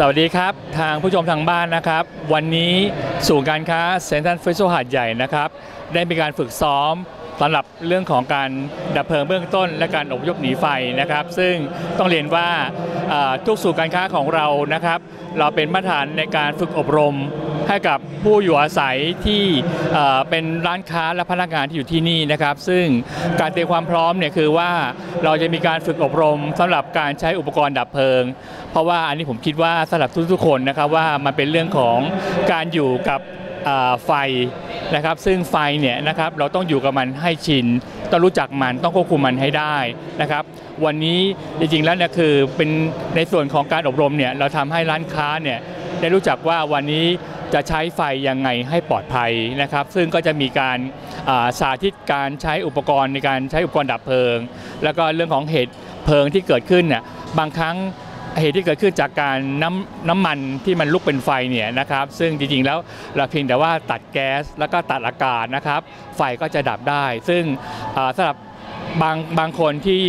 สวัสดีครับ ทางผู้ชมทางบ้านนะครับ วันนี้ศูนย์การค้าเซ็นทรัลเฟสโซหาดใหญ่นะครับ ได้มีการฝึกซ้อม สำหรับเรื่องของการดับเพลิงเบื้องต้น และการอพยพหนีไฟนะครับ ซึ่งต้องเรียนว่าทุกศูนย์การค้าของเรานะครับ เราเป็นมาตรฐานในการฝึกอบรมให้กับผู้อยู่อาศัยที่เป็นร้านค้าและพนักงานที่อยู่ที่นี่นะครับ ซึ่งการเตรียมความพร้อมเนี่ยคือว่าเราจะมีการฝึกอบรมสำหรับการใช้อุปกรณ์ดับเพลิง เพราะว่าอันนี้ผมคิดว่าสำหรับทุกๆคนนะครับว่ามันเป็นเรื่องของการอยู่กับ ไฟนะครับ ซึ่งไฟเนี่ยนะครับเราต้องอยู่กับมันให้ชิน ต้องรู้จักมันต้องควบคุมมันให้ได้นะครับ วันนี้จริงๆแล้วเนี่ยคือเป็นในส่วนของการอบรมเนี่ยเราทำให้ร้านค้าเนี่ยได้รู้จักว่าวันนี้จะใช้ไฟยังไงให้ปลอดภัยนะครับ ซึ่งก็จะมีการาสาธิตการใช้อุปกรณ์ในการใช้อุปกรณ์ดับเพลิง แล้วก็เรื่องของเหตุเพลิงที่เกิดขึ้นเนี่ยบางครั้ง เหตุที่เกิดขึ้นจากการน้ำน้ำมันที่มันลุกเป็นไฟเนี่ยนะครับ ซึ่งจริงๆแล้วเราเพียงแต่ว่าตัดแก๊สแล้วก็ตัดอากาศนะครับ ไฟก็จะดับได้ ซึ่งสำหรับบางบางคนที่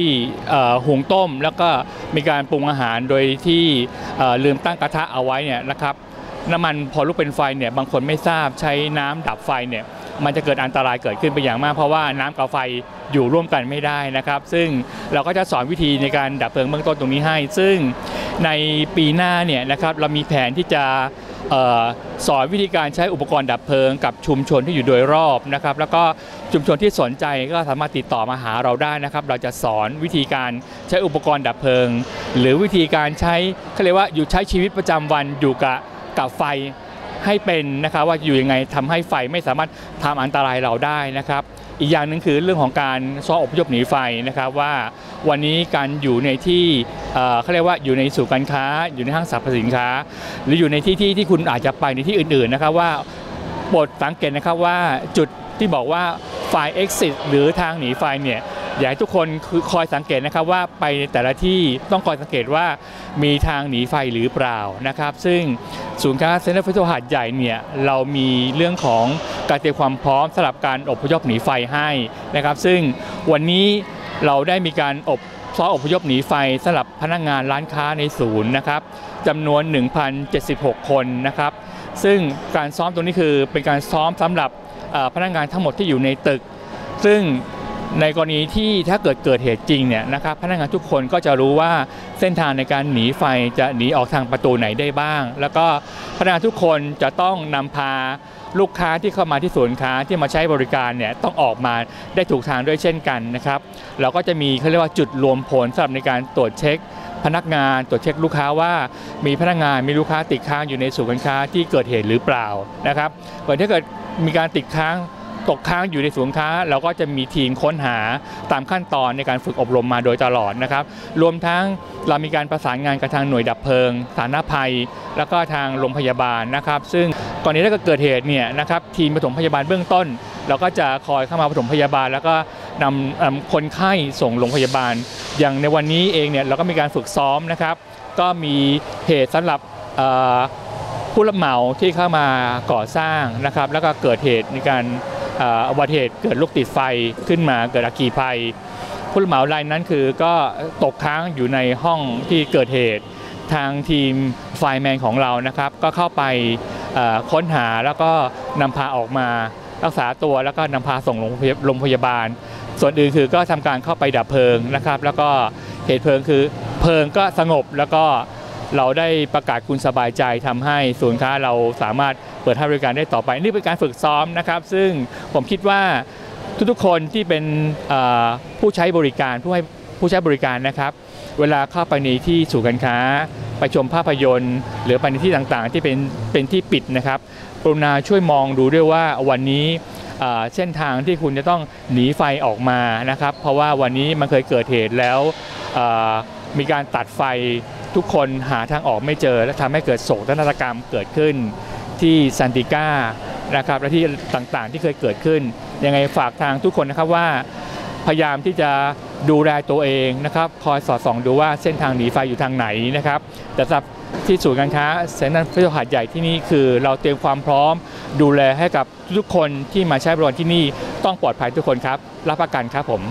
เอ่อหุงต้มแล้วก็มีการปรุงอาหารโดยที่ลืมตั้งกระทะเอาไว้เนี่ยนะครับน้ำมันพอลุกเป็นไฟเนี่ยบางคนไม่ทราบใช้น้ำดับไฟเนี่ยมันจะเกิดอันตรายเกิดขึ้นไปอย่างมาก เพราะว่าน้ำกับไฟอยู่ร่วมกันไม่ได้นะครับ ซึ่งเราก็จะสอนวิธีในการดับเพลิงเบื้องต้นตรงนี้ให้ ซึ่ง ในปีหน้าเนี่ยนะครับเรามีแผนที่จะออสอนวิธีการใช้อุปกรณ์ดับเพลิงกับชุมชนที่อยู่โดยรอบนะครับ แล้วก็ชุมชนที่สนใจก็สามารถติดต่อมาหาเราได้นะครับ เราจะสอนวิธีการใช้อุปกรณ์ดับเพลิง หรือวิธีการใช้เขาเรียกว่าอยู่ใช้ชีวิตประจำวันอยู่กับกับไฟให้เป็นนะครับว่าอยู่ยังไงทำให้ไฟไม่สามารถทำอันตรายเราได้นะครับ อีกอย่างหนึ่งคือเรื่องของการซ้ออพยพหนีไฟนะครับว่าวันนี้การอยู่ในที่เขาเรียกว่าอยู่ในสู่การค้า อยู่ในห้างสรรพสินค้า หรืออยู่ในที่ที่ที่คุณอาจจะไปในที่อื่นๆนะครับว่าโปรดสังเกตนะครับว่าจุดที่บอกว่าไฟ exit หรือทางหนีไฟเนี่ยอยากให้ทุกคนคือคอยสังเกตนะครับว่าไปในแต่ละที่ต้องคอยสังเกตว่ามีทางหนีไฟหรือเปล่านะครับ ซึ่งศูนย์การเซ็นทรัลเฟสติวัลหาดใหญ่เนี่ยเรามีเรื่องของ การเตรียมความพร้อมสำหรับการอบพยพหนีไฟให้นะครับ ซึ่งวันนี้เราได้มีการอบซ้อมอพยพหนีไฟสำหรับพนักงานร้านค้าในศูนย์นะครับจำนวน 1,076 คนนะครับ ซึ่งการซ้อมตรงนี้คือเป็นการซ้อมสำหรับพนักงานทั้งหมดที่อยู่ในตึก ซึ่งในกรณีที่ถ้าเกิดเกิดเหตุจริงเนี่ยนะครับพนักงานทุกคนก็จะรู้ว่าเส้นทางในการหนีไฟจะหนีออกทางประตูไหนได้บ้าง แล้วก็พนักงานทุกคนจะต้องนำพา ลูกค้าที่เข้ามาที่ศูนย์ค้าที่มาใช้บริการเนี่ยต้องออกมาได้ถูกทางด้วยเช่นกันนะครับเราก็จะมีเขาเรียกว่าจุดรวมผลสำหรับในการตรวจเช็ค พนักงานตรวจเช็คลูกค้าว่ามีพนักงานมีลูกค้าติดค้างอยู่ในศูนย์การค้าที่เกิดเหตุหรือเปล่านะครับก่อนถ้าเกิดมีการติดค้างตกค้างอยู่ในศูนย์ค้า เราก็จะมีทีมค้นหาตามขั้นตอนในการฝึกอบรมมาโดยตลอดนะครับ รวมทั้งเรามีการประสานงานกับทางหน่วยดับเพลิง สาธารณภัยแล้วก็ทางโรงพยาบาลนะครับ ซึ่งก่อนนี้ถ้าเกิดเหตุเนี่ยนะครับทีมปฐมพยาบาลเบื้องต้น เราก็จะคอยเข้ามาปฐมพยาบาล แล้วก็นำนำคนไข้ส่งโรงพยาบาล อย่างในวันนี้เองเนี่ยเราก็มีการฝึกซ้อมนะครับ ก็มีเหตุสำหรับผู้รับเหมาที่เข้ามาก่อสร้างนะครับ แล้วก็เกิดเหตุในการอุบัติเหตุเกิดลูกติดไฟขึ้นมาเกิดอัคคีภัย ผู้รับเหมารายนั้นคือก็ตกค้างอยู่ในห้องที่เกิดเหตุ ทางทีมไฟแมนของเรานะครับ ก็เข้าไปค้นหาแล้วก็นำพาออกมารักษาตัวแล้วก็นำพาส่งโรงพยาบาล ส่วนอื่นคือก็ทำการเข้าไปดับเพลิงนะครับ แล้วก็เหตุเพลิงคือเพลิงก็สงบแล้วก็เราได้ประกาศคุณสบายใจทำให้ศูนย์ค้าเราสามารถเปิดให้บริการได้ต่อไปนี่เป็นการฝึกซ้อมนะครับ ซึ่งผมคิดว่าทุกๆคนที่เป็นผู้ใช้บริการผู้ให้ผู้ใช้บริการนะครับ เวลาเข้าไปในที่สู่การค้า ไปชมภาพยนตร์ หรือไปในที่ต่างๆ ที่เป็นเป็นที่ปิดนะครับกรุณาช่วยมองดูด้วยว่าวันนี้เส้นทางที่คุณจะต้องหนีไฟออกมานะครับ เพราะว่าวันนี้มันเคยเกิดเหตุแล้วมีการตัดไฟทุกคนหาทางออกไม่เจอ และทำให้เกิดโศกนาฏกรรมเกิดขึ้นที่ซันติก้านะครับและที่ต่างๆที่เคยเกิดขึ้นยังไงฝากทางทุกคนนะครับว่า พยายามที่จะดูแลตัวเองนะครับ คอยสอดส่องดูว่าเส้นทางหนีไฟอยู่ทางไหนนะครับ แต่สำหรับที่ศูนย์การค้าเซ็นทรัลฟิวหาดใหญ่ที่นี่คือ เราเตรียมความพร้อม ดูแลให้กับทุกคนที่มาใช้บริการที่นี่ต้องปลอดภัยทุกคนครับ รับประกันครับผม